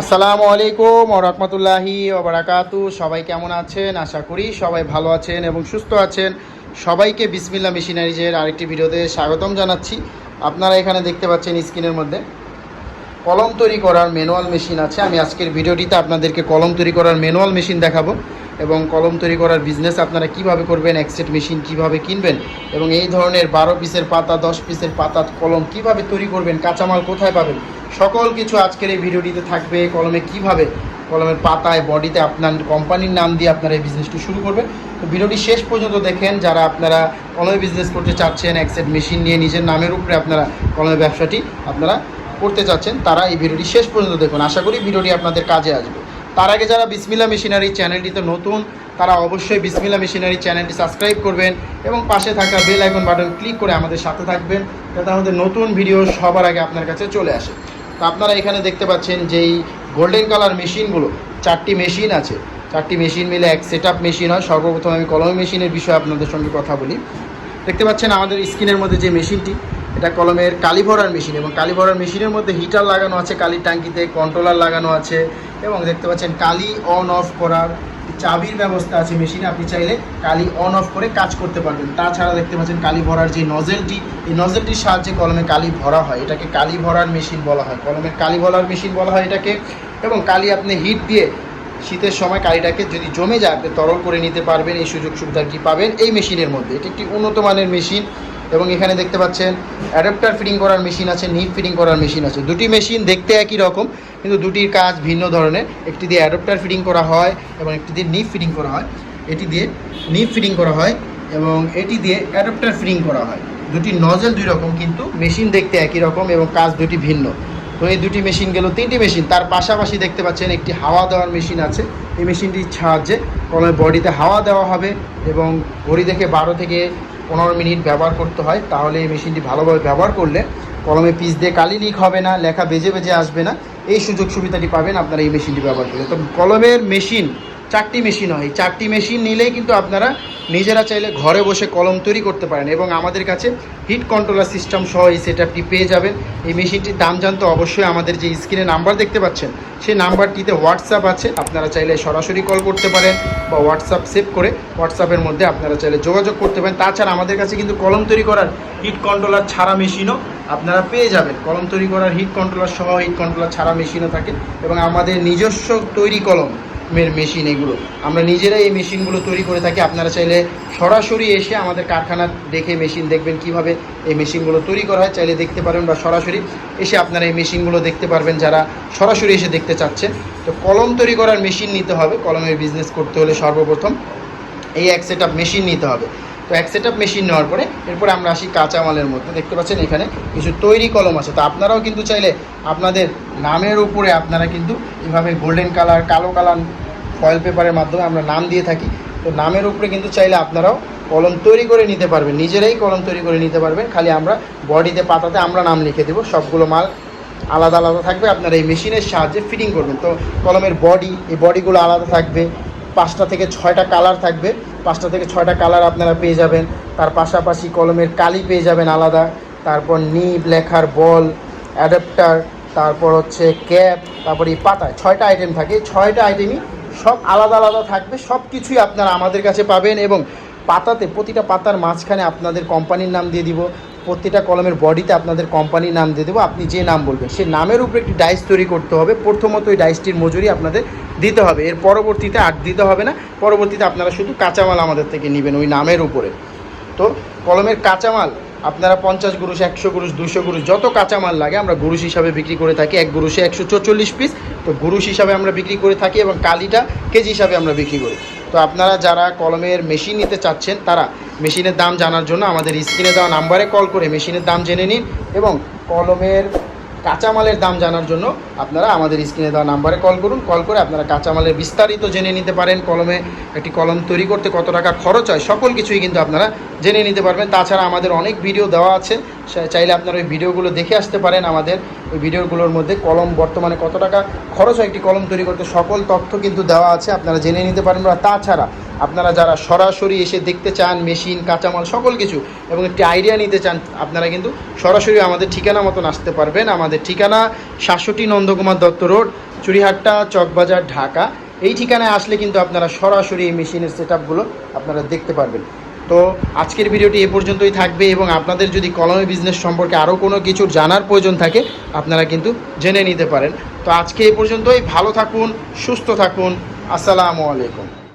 আসসালামু আলাইকুম রহমতুল্লাহি ওবরাকাতু সবাই কেমন আছেন? আশা করি সবাই ভালো আছেন এবং সুস্থ আছেন। সবাইকে বিসমিল্লা মেশিনারিজের আরেকটি ভিডিওতে স্বাগতম জানাচ্ছি। আপনারা এখানে দেখতে পাচ্ছেন স্ক্রিনের মধ্যে কলম তৈরি করার ম্যানুয়াল মেশিন আছে। আমি আজকের ভিডিওটিতে আপনাদেরকে কলম তৈরি করার ম্যানুয়াল মেশিন দেখাবো এবং কলম তৈরি করার বিজনেস আপনারা কীভাবে করবেন এক্সেট মেশিন কীভাবে কিনবেন এবং এই ধরনের বারো পিসের পাতা, দশ পিসের পাতা কলম কীভাবে তৈরি করবেন, কাঁচামাল কোথায় পাবেন সকল কিছু আজকের এই ভিডিওটিতে থাকবে। কলমে কীভাবে, কলমের পাতায়, বডিতে আপনার কোম্পানির নাম দিয়ে আপনারা এই বিজনেসটি শুরু করবেন। তো ভিডিওটি শেষ পর্যন্ত দেখেন, যারা আপনারা কলমে বিজনেস করতে চাচ্ছেন এক্সেট মেশিন নিয়ে নিজের নামের উপরে আপনারা কলমের ব্যবসাটি আপনারা করতে চাচ্ছেন, তারা এই ভিডিওটি শেষ পর্যন্ত দেখুন। আশা করি ভিডিওটি আপনাদের কাজে আসবে। তার আগে যারা বিসমিল্লা মেশিনারি চ্যানেলটিতে নতুন, তারা অবশ্যই বিসমিল্লা মেশিনারি চ্যানেলটি সাবস্ক্রাইব করবেন এবং পাশে থাকা বেল আইকন বাটন ক্লিক করে আমাদের সাথে থাকবেন, যাতে আমাদের নতুন ভিডিও সবার আগে আপনার কাছে চলে আসে। তো আপনারা এখানে দেখতে পাচ্ছেন যেই গোল্ডেন কালার মেশিনগুলো চারটি মেশিন আছে। চারটি মেশিন মিলে এক সেট মেশিন হয়। সর্বপ্রথম আমি কলম মেশিনের বিষয়ে আপনাদের সঙ্গে কথা বলি। দেখতে পাচ্ছেন আমাদের স্ক্রিনের মধ্যে যে মেশিনটি এটা কলমের কালি ভরার মেশিন এবং কালি ভরার মেশিনের মধ্যে হিটার লাগানো আছে, কালির ট্যাঙ্কিতে কন্ট্রোলার লাগানো আছে এবং দেখতে পাচ্ছেন কালি অন অফ করার চাবির ব্যবস্থা আছে মেশিনে আপনি চাইলে কালি অন অফ করে কাজ করতে পারবেন। তাছাড়া দেখতে পাচ্ছেন কালি ভরার যে নজেলটি এই নজেলটির সাহায্যে কলমে কালি ভরা হয়। এটাকে কালি ভরার মেশিন বলা হয়। কলমের কালি ভরার মেশিন বলা হয় এটাকে। এবং কালি আপনি হিট দিয়ে শীতের সময় কালিটাকে যদি জমে যায়, আপনি তরল করে নিতে পারবেন, এই সুযোগ সুবিধাটি পাবেন এই মেশিনের মধ্যে। এটি একটি উন্নত মানের মেশিন এবং এখানে দেখতে পাচ্ছেন অ্যাডাপ্টার ফিটিং করার মেশিন আছে নিপ ফিটিং করার মেশিন আছে। দুটি মেশিন দেখতে একই রকম, কিন্তু দুটির কাজ ভিন্ন ধরনের। একটি দিয়ে অ্যাডাপ্টার ফিটিং করা হয় এবং একটি দিয়ে নিপ ফিটিং করা হয়। এটি দিয়ে নিপ ফিটিং করা হয় এবং এটি দিয়ে অ্যাডাপ্টার ফিটিং করা হয়। দুটি নজেল দুই রকম, কিন্তু মেশিন দেখতে একই রকম এবং কাজ দুটি ভিন্ন। তো এই দুটি মেশিন গেল তিনটি মেশিন তার পাশাপাশি দেখতে পাচ্ছেন, একটি হাওয়া দেওয়ার মেশিন আছে। এই মেশিনটির সাহায্যে কলমের বডিতে হাওয়া দেওয়া হবে এবং ঘড়ি দেখে বারো থেকে পনেরো মিনিট ব্যবহার করতে হয়, তাহলে এই মেশিনটি ভালোভাবে ব্যবহার করলে কলমে পিস দিয়ে কালি লিক হবে না, লেখা বেজে বেজে আসবে না। এই সুযোগ সুবিধাটি পাবেন আপনারা এই মেশিনটি ব্যবহার করলে। তো কলমের মেশিন চারটি মেশিন হয়। চারটি মেশিন নিলেই কিন্তু আপনারা নিজেরা চাইলে ঘরে বসে কলম তৈরি করতে পারেন এবং আমাদের কাছে হিট কন্ট্রোলার সিস্টেম সহ এই সেটআপটি পেয়ে যাবেন। এই মেশিনটির দাম জানতে অবশ্যই আমাদের যে স্ক্রিনে নাম্বার দেখতে পাচ্ছেন, সেই নাম্বারটিতে হোয়াটসঅ্যাপ আছে। আপনারা চাইলে সরাসরি কল করতে পারেন বা হোয়াটসঅ্যাপ সেভ করে হোয়াটসঅ্যাপের মধ্যে আপনারা চাইলে যোগাযোগ করতে পারেন। তাছাড়া আমাদের কাছে কিন্তু কলম তৈরি করার হিট কন্ট্রোলার ছাড়া মেশিনও আপনারা পেয়ে যাবেন। কলম তৈরি করার হিট কন্ট্রোলার সহ হিট কন্ট্রোলার ছাড়া মেশিনও থাকে এবং আমাদের নিজস্ব তৈরি কলম মেশিন এগুলো। আমরা নিজেরাই এই মেশিনগুলো তৈরি করে থাকি। আপনারা চাইলে সরাসরি এসে আমাদের কারখানা দেখে মেশিন দেখবেন কীভাবে এই মেশিনগুলো তৈরি করা হয়। চাইলে দেখতে পারবেন বা সরাসরি এসে আপনারা এই মেশিনগুলো দেখতে পারবেন যারা সরাসরি এসে দেখতে চাচ্ছেন তো কলম তৈরি করার মেশিন নিতে হবে। কলমের বিজনেস করতে হলে সর্বপ্রথম এই এক সেট মেশিন নিতে হবে। তো এক সেট মেশিন নেওয়ার পরে এরপরে আমরা আসি কাঁচামালের মধ্যে। দেখতে পাচ্ছেন এখানে কিছু তৈরি কলম আছে। তো আপনারাও কিন্তু চাইলে আপনাদের নামের উপরে আপনারা কিন্তু এভাবে গোল্ডেন কালার কালো কালার ফয়েল পেপারের মাধ্যমে আমরা নাম দিয়ে থাকি। তো নামের উপরে কিন্তু চাইলে আপনারাও কলম তৈরি করে নিতে পারবেন। নিজেরাই কলম তৈরি করে নিতে পারবেন। খালি আমরা বডিতে, পাতাতে আমরা নাম লিখে দেবো। সবগুলো মাল আলাদা আলাদা থাকবে। আপনারা এই মেশিনের সাহায্যে ফিটিং করবেন। তো কলমের বডি এই বডিগুলো আলাদা থাকবে। পাঁচটা থেকে ছয়টা কালার থাকবে। পাঁচটা থেকে ছয়টা কালার আপনারা পেয়ে যাবেন। তার পাশাপাশি কলমের কালি পেয়ে যাবেন আলাদা। তারপর নিব লেখার বল অ্যাডাপ্টার তারপর হচ্ছে ক্যাপ তারপর এই পাতা ছয়টা আইটেম থাকে। ছয়টা আইটেমই সব আলাদা আলাদা থাকবে সব কিছুই আপনারা আমাদের কাছে পাবেন এবং পাতাতে প্রতিটা পাতার মাঝখানে আপনাদের কোম্পানির নাম দিয়ে দিব। প্রতিটা কলমের বডিতে আপনাদের কোম্পানির নাম দিয়ে দেবো, আপনি যে নাম বলবেন, সেই নামের উপরে একটি ডাইস তৈরি করতে হবে। প্রথমত ওই ডাইসটির মজুরি আপনাদের দিতে হবে। এর পরবর্তীতে আর দিতে হবে না। পরবর্তীতে আপনারা শুধু কাঁচামাল আমাদের থেকে নেবেন ওই নামের উপরে। তো কলমের কাঁচামাল, আপনারা পঞ্চাশ গুরুষ একশো গুরুষ দুশো গুরুষ যত কাঁচামাল লাগে আমরা গুরুষ হিসাবে বিক্রি করে থাকি। এক গুরুষে একশো চল্লিশ পিস তো গুরুষ হিসাবে আমরা বিক্রি করে থাকি এবং কালিটা কেজি হিসাবে আমরা বিক্রি করি। তো আপনারা যারা কলমের মেশিন নিতে চাচ্ছেন, তারা মেশিনের দাম জানার জন্য আমাদের স্ক্রিনে দেওয়া নাম্বারে কল করে মেশিনের দাম জেনে নিন এবং কলমের কাঁচামালের দাম জানার জন্য আপনারা আমাদের স্ক্রিনে দেওয়া নাম্বারে কল করুন। কল করে আপনারা কাঁচামালের বিস্তারিত জেনে নিতে পারেন, কলমে একটি কলম তৈরি করতে কত টাকা খরচ হয়, সকল কিছুই কিন্তু আপনারা জেনে নিতে পারবেন। তাছাড়া আমাদের অনেক ভিডিও দেওয়া আছে চাইলে আপনারা ওই ভিডিওগুলো দেখে আসতে পারেন আমাদের। ওই ভিডিওগুলোর মধ্যে কলম বর্তমানে কত টাকা খরচ হয়, একটি কলম তৈরি করতে সকল তথ্য কিন্তু দেওয়া আছে, আপনারা জেনে নিতে পারেন বা তাছাড়া আপনারা যারা সরাসরি এসে দেখতে চান, মেশিন, কাঁচামাল, সকল কিছু, এবং একটি আইডিয়া নিতে চান, আপনারা কিন্তু সরাসরি আমাদের ঠিকানা মতন আসতে পারবেন। আমাদের ঠিকানা সাতষট্টি নন্দকুমার দত্ত রোড চুরিহাট্টা চকবাজার, ঢাকা। এই ঠিকানায় আসলে কিন্তু আপনারা সরাসরি এই মেশিনের সেট আপনারা দেখতে পারবেন। তো আজকের ভিডিওটি এ পর্যন্তই থাকবে, এবং আপনাদের যদি কলমে বিজনেস সম্পর্কে আরও কোনো কিছু জানার প্রয়োজন থাকে, আপনারা কিন্তু জেনে নিতে পারেন। তো আজকে এ পর্যন্তই, ভালো থাকুন, সুস্থ থাকুন, আসসালামু আলাইকুম।